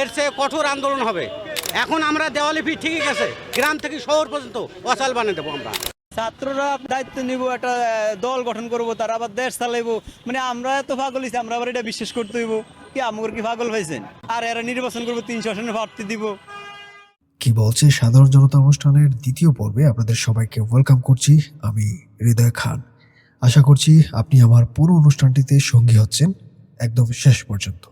এর চেয়ে কঠোর আন্দোলন হবে। এখন আমরা দেওয়ালি ফি ঠিকই গেছে। গ্রাম থেকে শহর পর্যন্ত অচাল বানিয়ে দেবো আমরা। ছাত্ররা দায়িত্ব নিব একটা দল গঠন করব তারা আবার দেশ চালাইবো। মানে আমরা এত পাগল হয়েছি আমরা আবার এটা বিশ্বাস করতে হইব। কি আমগর কি পাগল হয়েছেন আর এরা নির্বাচন করব তিনশো আসনে প্রার্থী দিব। কি বলছে সাধারণ জনতা অনুষ্ঠানের দ্বিতীয় পর্বে? আপনাদের সবাইকে ওয়েলকাম করছি। আমি হৃদয় খান। আশা করছি আপনি আমার পুরো অনুষ্ঠানটিতে সঙ্গী হচ্ছেন একদম শেষ পর্যন্ত।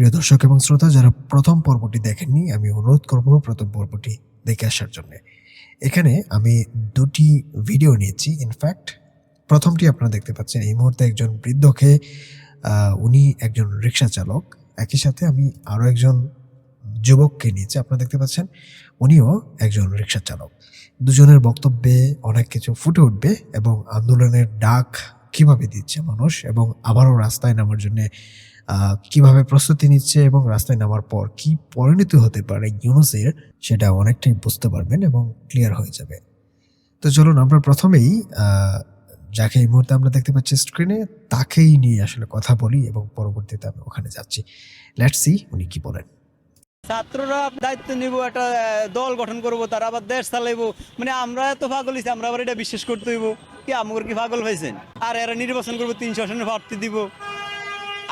প্রিয় দর্শক এবং শ্রোতা, যারা প্রথম পর্বটি দেখেননি, আমি অনুরোধ করব প্রথম পর্বটি দেখে আসার জন্য। এখানে আমি দুটি ভিডিও নিয়েছি। ইনফ্যাক্ট প্রথমটি আপনারা দেখতে পাচ্ছেন, এই মুহূর্তে একজন বৃদ্ধকে উনি একজন রিক্সা চালক। একই সাথে আমি আরও একজন যুবককে নিয়েছি, আপনারা দেখতে পাচ্ছেন, উনিও একজন রিক্সা চালক। দুজনের বক্তব্যে অনেক কিছু ফুটে উঠবে এবং আন্দোলনের ডাক কীভাবে দিচ্ছে মানুষ এবং আবারও রাস্তায় নামার জন্য কীভাবে প্রস্তুতি নিচ্ছে এবং রাস্তায় নামার পর কি পরিণতি হতে পারে ইউনুসের, সেটা অনেকটাই বুঝতে পারবেন এবং ক্লিয়ার হয়ে যাবে। তো চলুন, আমরা প্রথমেই যাকে এই মুহূর্তে আমরা দেখতে পাচ্ছি স্ক্রিনে তাকেই নিয়ে আসলে কথা বলি এবং পরবর্তীতে আমি ওখানে যাচ্ছি। লেটস সি উনি কি বলেন। ছাত্ররা দায়িত্ব নিব, একটা দল গঠন করব, তারা আবার দেশ চালাইবো। মানে আমরা এত পাগল হয়েছি আমরা আবার এটা বিশ্বাস করতে হইব। কি আমগর কি পাগল হয়েছেন আর এরা নির্বাচন করব, তিনশো আসনে প্রার্থী দিব।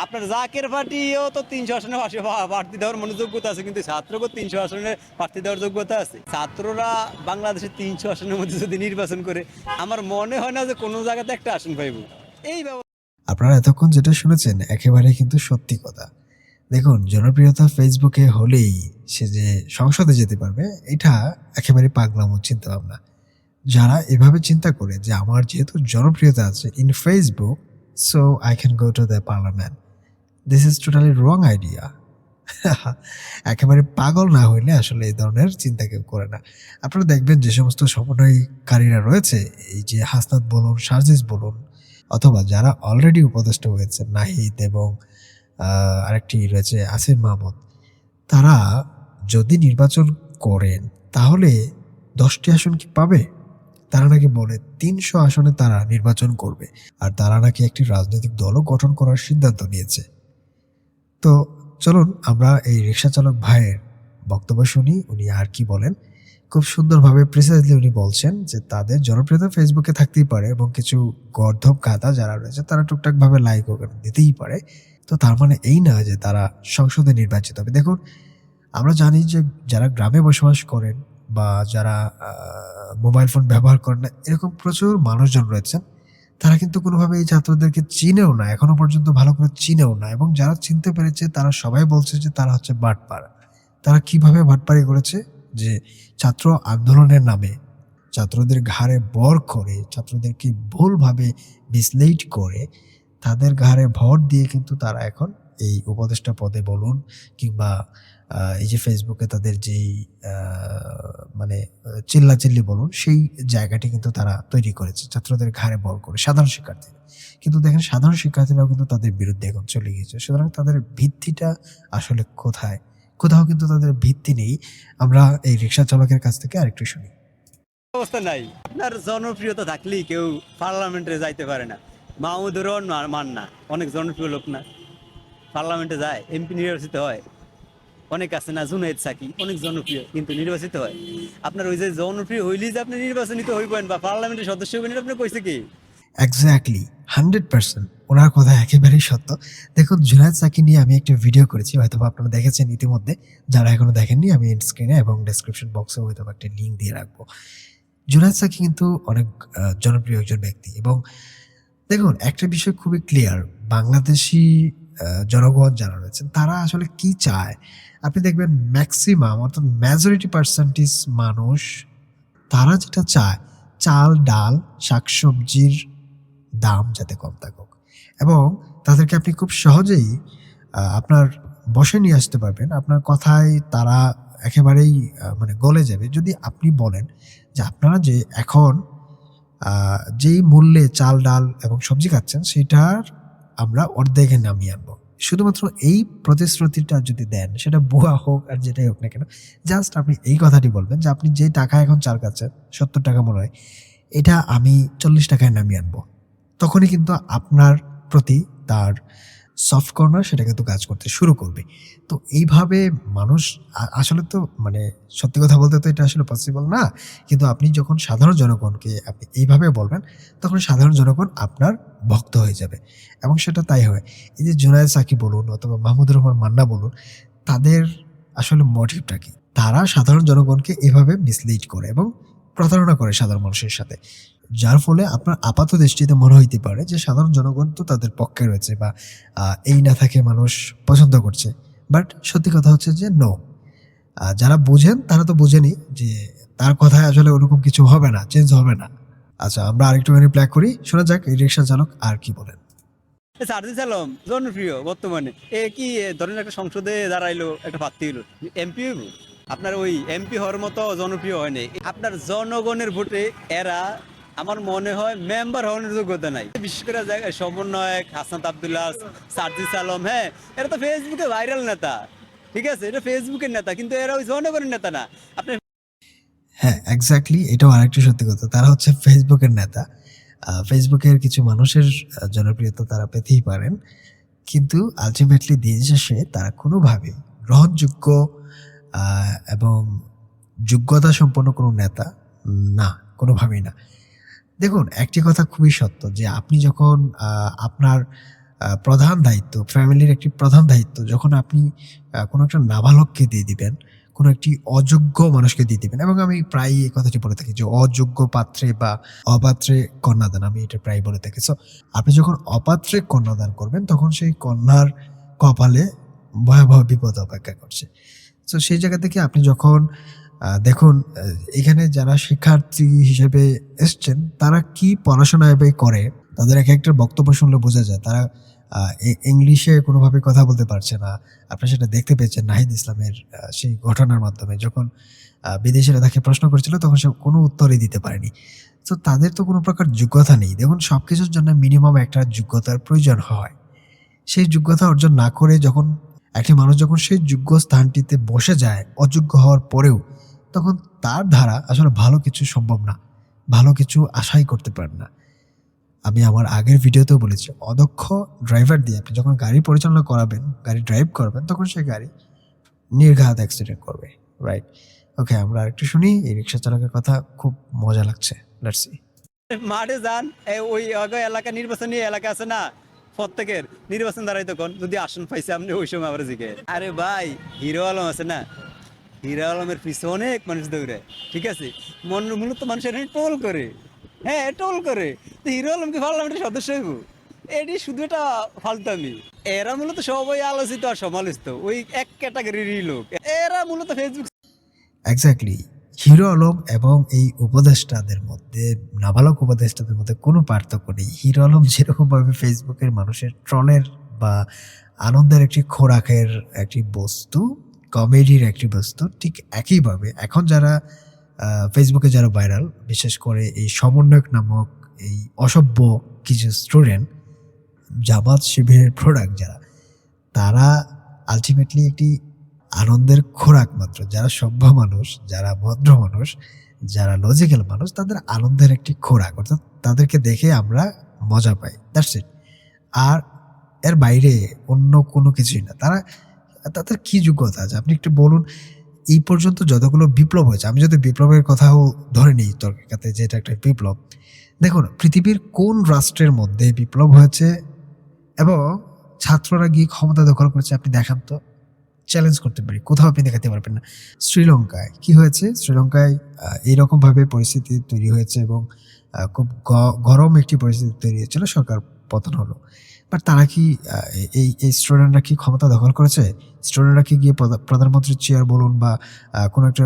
আপনার জাকের পার্টিও তো তিনশো আসনে প্রার্থী দেওয়ার মনে যোগ্যতা আছে, কিন্তু ছাত্রকে তিনশো আসনে প্রার্থী দেওয়ার যোগ্যতা আছে। ছাত্ররা বাংলাদেশের তিনশো আসনের মধ্যে যদি নির্বাচন করে, আমার মনে হয় না যে কোনো জায়গাতে একটা আসন পাইব। এই আপনারা এতক্ষণ যেটা শুনেছেন, একেবারে কিন্তু সত্যি কথা। দেখুন, জনপ্রিয়তা ফেসবুকে হলেই সে যে সংসদে যেতে পারবে, এটা একেবারে পাগলামো চিন্তা ভাবনা যারা এভাবে চিন্তা করে যে আমার যেহেতু জনপ্রিয়তা আছে in Facebook so I can go to the parliament this is totally wrong idea একেবারে পাগল না হইলে আসলে এই ধরনের চিন্তা কেউ করে না। আপনারা দেখবেন যে সমস্ত সমন্বয়কারীরা রয়েছে, এই যে হাসনাত বলুন, সার্জিস বলুন, অথবা যারা অলরেডি উপদেষ্টা হয়েছে, নাহিদ এবং আরেকটি রয়েছে, আসিফ মাহমুদ, তারা যদি নির্বাচন করেন, তাহলে দশটি আসন কি পাবে? তারা নাকি বলে তিনশো আসনে তারা নির্বাচন করবে, আর তারা নাকি একটি রাজনৈতিক দলও গঠন করার সিদ্ধান্ত নিয়েছে। তো চলুন আমরা এই রিক্সা চালক ভাইয়ের বক্তব্য শুনি। উনি আর কি বলেন? খুব সুন্দরভাবে প্রিসাইজলি উনি বলছেন যে তাদের জনপ্রিয়তা ফেসবুকে থাকতেই পারে এবং কিছু গর্ধব গাদা যারা রয়েছে তারা টুকটাকভাবে লাইক দিতেই পারে। তো তার মানে এই না যে তারা সংসদে নির্বাচিত হবে। দেখুন, আমরা জানি যে যারা গ্রামে বসবাস করেন বা যারা মোবাইল ফোন ব্যবহার করেন না, এরকম প্রচুর মানুষজন রয়েছেন তারা কিন্তু কোনোভাবে এই ছাত্রদেরকে চিনেও না, এখনও পর্যন্ত ভালো করে চিনেও না এবং যারা চিনতে পেরেছে তারা সবাই বলছে যে তারা হচ্ছে বাটপার। তারা কীভাবে বাটপারি করেছে? যে ছাত্র আন্দোলনের নামে ছাত্রদের ঘাড়ে বর করে, ছাত্রদেরকে ভুলভাবে মিসলেট করে, তাদের ঘাড়ে ভর দিয়ে কিন্তু তারা এখন এই উপদেষ্টা পদে বলুন কিংবা এই যে ফেসবুকে তাদের যেই মানে চিল্লা চিল্লি বলুন, সেই জায়গাটি কিন্তু তারা তৈরি করেছে, ছাত্রদের ঘাড়ে বল করে, সাধারণ শিক্ষার্থীরা। কিন্তু দেখেন, সাধারণ শিক্ষার্থীরাও কিন্তু তাদের বিরুদ্ধে এখন চলে গিয়েছে। সুতরাং তাদের ভিত্তিটা আসলে কোথায়? কোথাও কিন্তু তাদের ভিত্তি নেই। আমরা এই রিক্সা চালকের কাছ থেকে আরেকটু শুনি। অবস্থা নাই। আপনার জনপ্রিয়তা থাকলেই কেউ পার্লামেন্টে যাইতে পারে না। মাহমুদুরও না- মান না অনেক জনপ্রিয় লোক না। পার্লামেন্টে যায়, এমপি নির্বাচিত হয়। অনেক আছে, না জুনাইদ সাকি, অনেক জনপ্রিয় কিন্তু নির্বাচিত হয়। আপনার ওই যে জনপ্রিয় হইলেই যে আপনি নির্বাচনিত হইবেন বা পার্লামেন্টের সদস্য হইবেন আপনি কইছে কি? এক্স্যাক্টলি হান্ড্রেড পার্সেন্ট ওনার কথা একেবারেই সত্য। দেখুন জুনায়দ সাকি নিয়ে আমি একটা ভিডিও করেছি হয়তো আপনারা দেখেছেন ইতিমধ্যে। যারা এখনও দেখেননি, আমি স্ক্রিনে এবং ডেসক্রিপশন বক্সে হয়তো একটা লিঙ্ক দিয়ে রাখব। জুনায়দ সাকি কিন্তু অনেক জনপ্রিয় একজন ব্যক্তি এবং দেখুন, একটা বিষয় খুবই ক্লিয়ার বাংলাদেশি জনগণ যারা রয়েছেন তারা আসলে কি চায়? আপনি দেখবেন ম্যাক্সিমাম অর্থাৎ মেজরিটি পার্সেন্টেজ মানুষ, তারা যেটা চায়, চাল, ডাল, শাকসবজির দাম যাতে কম থাকুক। এবং তাদেরকে আপনি খুব সহজেই আপনার বসে নিয়ে আসতে পারবেন। আপনার কথায় তারা একেবারেই মানে গলে যাবে। যদি আপনি বলেন যে আপনারা যে এখন যেই মূল্যে চাল, ডাল এবং সবজি খাচ্ছেন, সেটার আমরা অর্ধেকে নামিয়ে আনব। শুধুমাত্র এই প্রতিশ্রুতিটা যদি দেন, সেটা বুয়া হোক আর যেটাই হোক না কেন জাস্ট আপনি এই কথাটি বলবেন যে আপনি যে টাকা এখন চার কাছে, সত্তর টাকা মনে হয়, এটা আমি চল্লিশ টাকায় নামিয়ে আনব। তখনই কিন্তু আপনার প্রতি তার সফট কর্নার সেটা কিন্তু কাজ করতে শুরু করবে। তো এইভাবে মানুষ আসলে তো মানে সত্যি কথা বলতে তো এটা আসলে পসিবল না। কিন্তু আপনি যখন সাধারণ জনগণকে আপনি এইভাবে বলবেন, তখন সাধারণ জনগণ আপনার ভক্ত হয়ে যাবে। এবং সেটা তাই হয়। এই যে জুনায়দ সাকি বলুন অথবা মাহমুদুর রহমান মান্না বলুন, তাদের আসলে মোটিভটা কি? তারা সাধারণ জনগণকে এভাবে মিসলিড করে এবং প্রতারণা করে সাধারণ মানুষের সাথে। যার ফলে আপনার আপাত দৃষ্টিতে মনে হইতে পারে যে সাধারণ জনগণ তো তাদের পক্ষে রয়েছে বা এই না থাকে মানুষ পছন্দ করছে। বাট সত্যি কথা হচ্ছে যে নো যারা বুঝেন তারা তো বুঝেনি যে তার কথায় আসলে ওরকম কিছু হবে না চেঞ্জ হবে না। আচ্ছা আমরা আরেকটুখানি প্ল্যাক করি। শোনা যাক, এই রিক্সা চালক আর কি বলেন। সারজিস আলম, জনপ্রিয় বর্তমানে। এ কি ধরেন একটা সংসদে দাঁড়াইলো একটা প্রার্থী এমপি হইব? আপনার ওই এমপি হওয়ার মতো জনপ্রিয় হয়নি। আপনার জনগণের ভোটে এরা, আমার মনে হয় মেম্বার হওয়ার যোগ্যতা নাই। বিশেষ করে সমন্বয়ক হাসান আবদুল্লাহ, সারজিস আলম হ্যাঁ এরা তো ফেসবুকে ভাইরাল নেতা। ঠিক আছে, এটা ফেসবুকের নেতা, কিন্তু এরা ওই জনগণের নেতা না। আপনি হ্যাঁ এক্স্যাক্টলি এটাও আরেকটি সত্যি কথা। তারা হচ্ছে ফেসবুকের নেতা। ফেসবুকের কিছু মানুষের জনপ্রিয়তা তারা পেতেই পারেন। কিন্তু আলটিমেটলি দিন শেষে তারা কোনোভাবে গ্রহণযোগ্য এবং যোগ্যতা সম্পন্ন কোনো নেতা, না, কোনোভাবেই না। দেখুন, একটি কথা খুবই সত্য যে আপনি যখন আপনার প্রধান দায়িত্ব, ফ্যামিলির একটি প্রধান দায়িত্ব, যখন আপনি কোনো একটা নাবালককে দিয়ে দিবেন, কোনো একটি অযোগ্য মানুষকে দিয়ে দিবেন, এবং আমি প্রায় এই কথাটি বলে থাকি যে অযোগ্য পাত্রে বা অপাত্রে কন্যাদান, আমি এটা প্রায় বলে থাকি। সো আপনি যখন অপাত্রে কন্যাদান করবেন, তখন সেই কন্যার কপালে ভয়াবহ বিপদ অপেক্ষা করছে। তো সেই জায়গা থেকে আপনি যখন দেখুন এখানে যারা শিক্ষার্থী হিসেবে এসছেন, তারা কি পড়াশোনা এবার করে, তাদের এক একটা বক্তব্য শুনলে বোঝা যায়। তারা ইংলিশে কোনোভাবে কথা বলতে পারছে না। আপনি সেটা দেখতে পেয়েছেন নাহিদ ইসলামের সেই ঘটনার মাধ্যমে। যখন বিদেশিরা তাকে প্রশ্ন করেছিল, তখন সে কোনো উত্তরই দিতে পারেনি। তো তাদের তো কোনো প্রকার যোগ্যতা নেই। দেখুন সব কিছুর জন্য মিনিমাম একটা যোগ্যতার প্রয়োজন হয়। সেই যোগ্যতা অর্জন না করে যখন একটি মানুষ যখন সেই যোগ্য স্থানটিতে বসে যায়, অযোগ্য হওয়ার পরেও, তখন তার দ্বারা আসলে ভালো কিছু সম্ভব না। ভালো কিছু আশাই করতে পারেন না। আমি আমার আগের ভিডিওতেও বলেছি, অদক্ষ ড্রাইভার দিয়ে আপনি যখন গাড়ি পরিচালনা করাবেন, গাড়ি ড্রাইভ করবেন, তখন সেই গাড়ি নির্ঘাত অ্যাক্সিডেন্ট করবে রাইট ওকে আমরা আরেকটু শুনি, এই রিক্সা চালকের কথা খুব মজা লাগছে। লেটস মাঠে যান ওই এলাকা, নির্বাচনী এলাকা আছে না? প্রত্যেকের নির্বাচন দাঁড়াই তখন যদি আসন পাইছে, আপনি ওই সময় আবার জিকে আরে ভাই, হিরো আলম আছে না? হিরো আলমের পিছনে অনেক মানুষ দৌড়ে ঠিক আছে? মন মূলত মানুষের টোল করে। হ্যাঁ টোল করে। তো হিরো আলম কি পার্লামেন্টের সদস্য হইব। এটি শুধু এটা ফালতামি। এরা মূলত সবাই আলোচিত আর সমালোচিত। ওই এক ক্যাটাগরিরই লোক। এরা মূলত ফেসবুক এক্স্যাক্টলি হিরো আলম এবং এই উপদেষ্টাদের মধ্যে, নাবালক উপদেষ্টাদের মধ্যে কোনো পার্থক্য নেই। হিরো আলম যেরকমভাবে ফেসবুকের মানুষের ট্রলের বা আনন্দের একটি খোরাকের একটি বস্তু, কমেডির একটি বস্তু, ঠিক একইভাবে এখন যারা ফেসবুকে যারা ভাইরাল, বিশেষ করে এই সমন্বয়ক নামক এই অসভ্য কিছু স্টুডেন্ট, জামাত শিবিরের প্রোডাক্ট যারা, তারা আলটিমেটলি একটি আনন্দের খোরাক মাত্র। যারা সভ্য মানুষ, যারা ভদ্র মানুষ, যারা লজিক্যাল মানুষ, তাদের আনন্দের একটি খোরাক। অর্থাৎ তাদেরকে দেখে আমরা মজা পাই। দ্যাটস ইট আর এর বাইরে অন্য কোনো কিছুই না। তারা, তাদের কি যোগ্যতা আছে? আপনি একটু বলুন, এই পর্যন্ত যতগুলো বিপ্লব হয়েছে, আমি যদি বিপ্লবের কথাও ধরে নিই তর্কাতে যে এটা একটা বিপ্লব। দেখুন, পৃথিবীর কোন রাষ্ট্রের মধ্যে বিপ্লব হয়েছে এবং ছাত্ররা গিয়ে ক্ষমতা দখল করেছে, আপনি দেখান তো। চ্যালেঞ্জ করতে পারি কোথাও আপনি দেখাতে পারবেন না। শ্রীলঙ্কায় কি হয়েছে? শ্রীলঙ্কায় আহ, এইরকম ভাবে পরিস্থিতি তৈরি হয়েছে এবং খুব গরম একটি পরিস্থিতি তৈরি হয়েছিল সরকার পতন হলো। বাট তারা কি এই এই স্টুডেন্টরা কি ক্ষমতা দখল করেছে? স্টুডেন্টরা কি গিয়ে প্রধানমন্ত্রীর চেয়ার বলুন বা কোনো একটা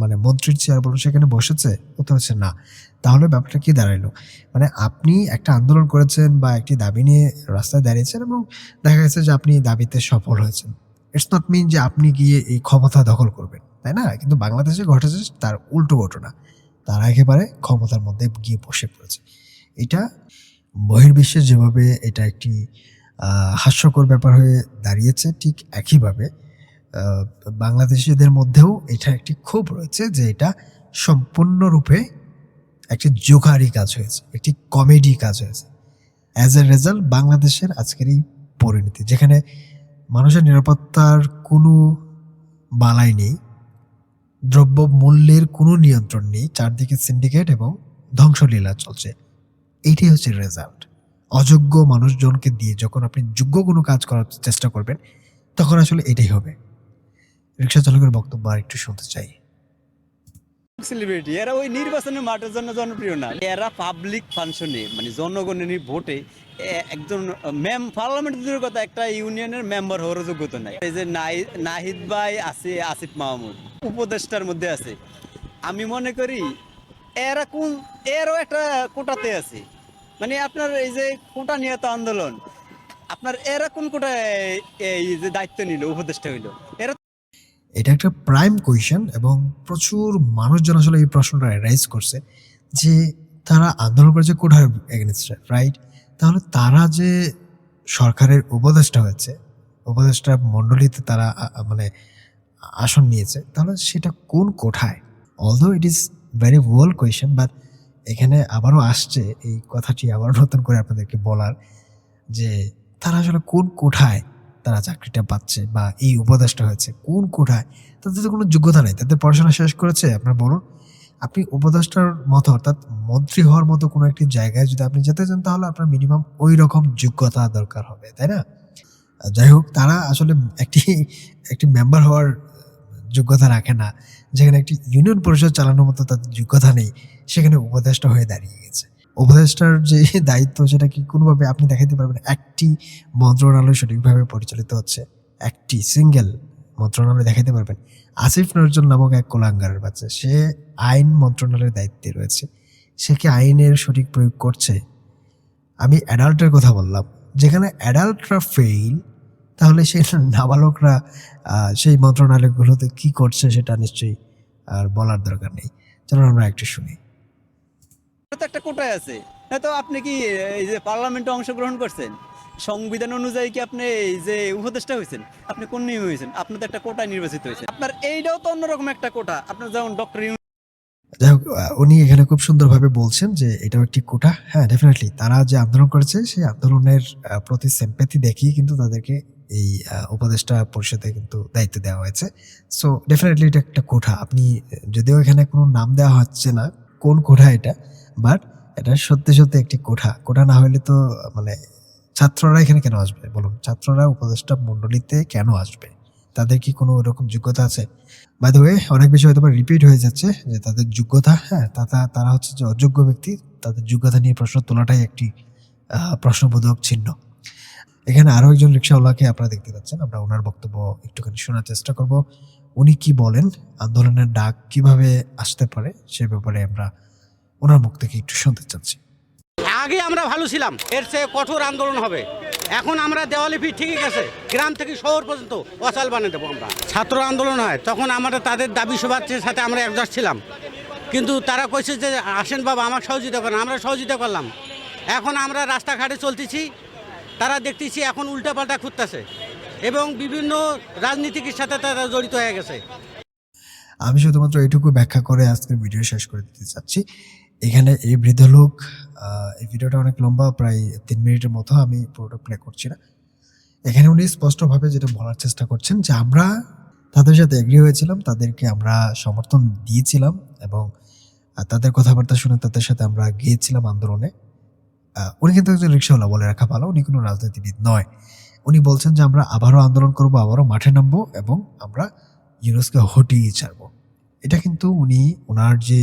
মানে মন্ত্রীর চেয়ার বলুন সেখানে বসেছে? উত্তর হচ্ছে না। তাহলে ব্যাপারটা কি দাঁড়াইলো? মানে আপনি একটা আন্দোলন করেছেন বা একটি দাবি নিয়ে রাস্তায় দাঁড়িয়েছেন এবং দেখা গেছে যে আপনি দাবিতে সফল হয়েছেন। ইটস নট মিন যে আপনি গিয়ে এই ক্ষমতা দখল করবেন, তাই না? কিন্তু বাংলাদেশে ঘটেছে তার উল্টো ঘটনা। তারা একেবারে ক্ষমতার মধ্যে গিয়ে বসে পড়েছে। এটা বহির্বিশ্বে যেভাবে এটা একটি হাস্যকর ব্যাপার হয়ে দাঁড়িয়েছে, ঠিক একইভাবে বাংলাদেশিদের মধ্যেও এটা একটি ক্ষোভ রয়েছে যে এটা সম্পূর্ণরূপে একটি জোকারি কাজ হয়েছে, একটি কমেডি কাজ হয়েছে। অ্যাজ এ রেজাল্ট বাংলাদেশের আজকের এই পরিণতি, যেখানে মানুষের নিরাপত্তার কোনো বালাই নেই, দ্রব্য মূল্যের কোনো নিয়ন্ত্রণ নেই, চারদিকে সিন্ডিকেট এবং ধ্বংসলীলা চলছে। এইটাই হচ্ছে রেজাল্ট অযোগ্য মানুষজনকে দিয়ে যখন আপনি যোগ্য কোনো কাজ করার চেষ্টা করবেন, তখন আসলে এটাই হবে। রিক্সা চালকের বক্তব্য আর একটু শুনতে চাই। সেলিব্রিটি এরা ওই নির্বাচনের মাঠের জন্য জনপ্রিয় না। এরা পাবলিক ফাংশনে মানে জনগণের ভোটে একজন ম্যাম পার্লামেন্ট দূরের কথা, একটা ইউনিয়নের মেম্বার হওয়ার যোগ্যতা নাই। এই যে নাহিদ ভাই আছে, আসিফ মাহমুদ, উপদেষ্টার মধ্যে আছে। আমি মনে করি, এরা কোন, এরও একটা কোটাতে আছে। মানে আপনার এই যে কোটা নিয়ে তো আন্দোলন, আপনার এরা কোন কোটায়, এই যে দায়িত্ব নিল, উপদেষ্টা হইল? এরা এটা একটা প্রাইম কোয়েশন এবং প্রচুর মানুষজন আসলে এই প্রশ্নটা রাইজ করছে যে তারা আন্দোলন করেছে কোঠার এগেনস্টে রাইট তাহলে তারা যে সরকারের উপদেষ্টা হয়েছে, উপদেষ্টা মণ্ডলীতে তারা মানে আসন নিয়েছে, তাহলে সেটা কোন কোঠায়? Although it is very well question but এখানে আবারও আসছে এই কথাটি আবার নতুন করে আপনাদেরকে বলার যে তারা আসলে কোন কোঠায় তারা চাকরিটা পাচ্ছে বা এই উপদেশটা হয়েছে, কোন কোঠায় তাদের তো কোনো যোগ্যতা নেই, তাদের পড়াশোনা শেষ করেছে, আপনার বলুন। আপনি উপদেষ্টার মতো, অর্থাৎ মন্ত্রী হওয়ার মতো কোনো একটি জায়গায় যদি আপনি যেতে চান, তাহলে আপনার মিনিমাম ওই রকম যোগ্যতা দরকার হবে, তাই না? যাই হোক, তারা আসলে একটি একটি মেম্বার হওয়ার যোগ্যতা রাখে না। যেখানে একটি ইউনিয়ন পরিষদ চালানোর মতো তাদের যোগ্যতা নেই, সেখানে উপদেষ্টা হয়ে দাঁড়িয়ে গেছে। উপদেষ্টার যে দায়িত্ব সেটা কি কোনোভাবে আপনি দেখাতে পারবেন? একটি মন্ত্রণালয় সঠিকভাবে পরিচালিত হচ্ছে। একটি সিঙ্গেল মন্ত্রণালয় দেখাতে পারবেন। আসিফ নজরুল নামক এক কোলাঙ্গারের বাচ্চা। সে আইন মন্ত্রণালয়ের দায়িত্বে রয়েছে। সে কি আইনের সঠিক প্রয়োগ করছে? আমি অ্যাডাল্টের কথা বললাম। যেখানে অ্যাডাল্টরা ফেইল তাহলে সেই নাবালকরা সেই মন্ত্রণালয়গুলোতে কি করছে সেটা নিশ্চয়ই আর বলার দরকার নেই। চলুন আমরা একটু শুনি। তো একটা কোটায় আছে। না তো আপনি কি, এই যে পার্লামেন্টে অংশগ্রহণ করছেন, সংবিধান অনুযায়ী কি আপনি এই যে উপদেষ্টা হয়েছেন? আপনি কোন নিয়মে হয়েছেন? আপনি তো একটা কোটায় নির্বাচিত হয়েছেন আপনার এইটাও তো অন্যরকম একটা কোটা। আপনার যেমন ডক্টর যাই হোক উনি এখানে খুব সুন্দরভাবে বলছেন যে এটাও একটি কোটা। হ্যাঁ ডেফিনেটলি তারা যে আন্দোলন করেছে, সেই আন্দোলনের প্রতি সেম্পেথি দেখিয়ে কিন্তু তাদেরকে এই উপদেষ্টা পরিষদে কিন্তু দায়িত্ব দেওয়া হয়েছে। সো ডেফিনেটলি এটা একটা কোঠা। আপনি যদিও এখানে কোনো নাম দেওয়া হচ্ছে না, কোন কোঠা এটা বাট এটা সত্যি সত্যি একটি কোঠা। কোঠা না হলে তো মানে ছাত্ররা এখানে কেন আসবে? বলুন, ছাত্ররা, উপদেষ্টা মণ্ডলীতে কেন আসবে? তাদের কি কোনো ওরকম যোগ্যতা আছে? বাই দ্য ওয়ে অনেক বেশি হয়তো রিপিট হয়ে যাচ্ছে যে তাদের যোগ্যতা হ্যাঁ তারা তারা হচ্ছে যে অযোগ্য ব্যক্তি, তাদের যোগ্যতা নিয়ে প্রশ্ন তোলাটাই একটি প্রশ্নবোধক চিহ্ন। এখানে আরও একজন রিক্সাওয়ালাকে আপনারা দেখতে পাচ্ছেন, আমরা ওনার বক্তব্য একটুখানি শোনার চেষ্টা করব। উনি কি বলেন? আন্দোলনের ডাক কীভাবে আসতে পারে, সে ব্যাপারে আমরা ওনার মুখ থেকে একটু শুনতে চাচ্ছি। আগে আমরা ভালো ছিলাম এর চেয়ে কঠোর আন্দোলন হবে। এখন আমরা দেওয়ালি ফি ঠিকই আছে গ্রাম থেকে শহর পর্যন্ত অচাল বানিয়ে দেবো আমরা। ছাত্র আন্দোলন হয় তখন আমরা তাদের দাবি সবার সাথে আমরা একজাস্ট ছিলাম। কিন্তু তারা কইছে যে আসেন বাবা আমার সহযোগিতা করেন আমরা সহযোগিতা করলাম। এখন আমরা রাস্তাঘাটে চলতেছি তারা দেখতেছি এখন উল্টাপাল্টা খুঁজতেছে এবং বিভিন্ন রাজনীতিকের সাথে তারা জড়িত হয়ে গেছে। আমি শুধুমাত্র এইটুকু ব্যাখ্যা করে আজকের ভিডিও শেষ করে দিতে চাচ্ছি। এখানে এই বৃদ্ধ লোক এই ভিডিওটা অনেক লম্বা, প্রায় তিন মিনিটের মতো আমি পুরোটা প্লে করছি না। এখানে উনি স্পষ্টভাবে যেটা বলার চেষ্টা করছেন যে আমরা তাদের সাথে এগ্রি হয়েছিলাম, তাদেরকে আমরা সমর্থন দিয়েছিলাম এবং তাদের কথাবার্তা শুনে তাদের সাথে আমরা গিয়েছিলাম আন্দোলনে। উনি কিন্তু একজন রিক্সাওয়ালা বলে রাখা ভালো, উনি কোনো রাজনীতিবিদ নয়। উনি বলছেন যে আমরা আবারও আন্দোলন করব, আবারও মাঠে নামবো এবং আমরা ইউনুসকে হটিয়ে ছাড়বো। এটা কিন্তু উনি ওনার যে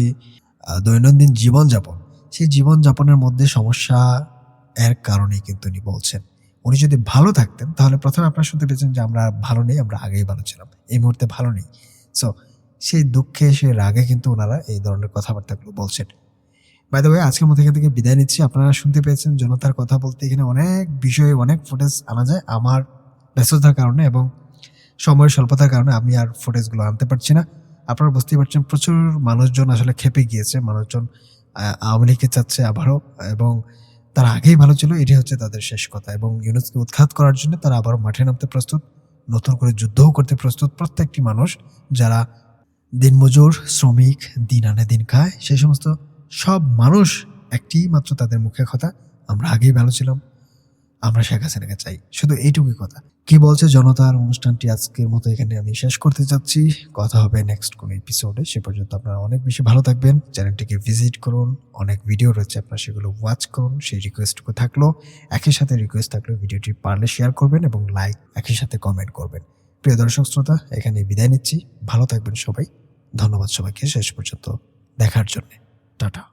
দৈনন্দিন জীবনযাপন, সেই জীবনযাপনের মধ্যে সমস্যা এর কারণেই কিন্তু উনি বলছেন। উনি যদি ভালো থাকতেন, তাহলে প্রথমে আপনারা শুনতে পেয়েছেন যে আমরা ভালো নেই, আমরা আগেই ভালো ছিলাম। এই মুহূর্তে ভালো নেই। সো সেই দুঃখে, সেই রাগে কিন্তু ওনারা এই ধরনের কথাবার্তাগুলো বলছেন। বাই দ্য ওয়ে আজকের মধ্যে এখান থেকে বিদায় নিচ্ছি। আপনারা শুনতে পেয়েছেন জনতার কথা বলতে। এখানে অনেক বিষয়ে, অনেক ফুটেজ আনা যায় আমার ব্যস্ততার কারণে এবং সময়ের স্বল্পতার কারণে আমি আর ফুটেজগুলো আনতে পারছি না। আপনারা বুঝতেই পারছেন, প্রচুর মানুষজন আসলে খেপে গিয়েছে, মানুষজন আওয়ামী লীগকে চাচ্ছে আবারও, এবং তারা আগেই ভালো ছিল এটি হচ্ছে তাদের শেষ কথা, এবং ইউনুসকে উৎখাত করার জন্য তারা আবারও মাঠে নামতে প্রস্তুত, নতুন করে যুদ্ধও করতে প্রস্তুত, প্রত্যেকটি মানুষ যারা দিনমজুর, শ্রমিক, দিন আনে, দিন খায়, সেই সমস্ত সব মানুষ একটি মাত্র তাদের মুখে কথা, আমরা আগেই ভালো ছিলাম। আমরা শেখ হাসিনাকে চাই। শুধু এইটুকুই কথা। কি বলছে জনতার অনুষ্ঠানটি আজকের মতো এখানে আমি শেষ করতে যাচ্ছি। কথা হবে নেক্সট কোনো এপিসোডে সে পর্যন্ত আপনারা অনেক বেশি ভালো থাকবেন। চ্যানেলটিকে ভিজিট করুন। অনেক ভিডিও রয়েছে, আপনারা সেগুলো ওয়াচ করুন। সেই রিকোয়েস্টটুকু থাকল, একই সাথে রিকোয়েস্ট থাকল ভিডিওটি পারলে শেয়ার করবেন এবং লাইক একই সাথে কমেন্ট করবেন। প্রিয় দর্শক শ্রোতা, এখানে বিদায় নিচ্ছি। ভালো থাকবেন সবাই। ধন্যবাদ সবাইকে। শেষ পর্যন্ত দেখার জন্য। টাটা।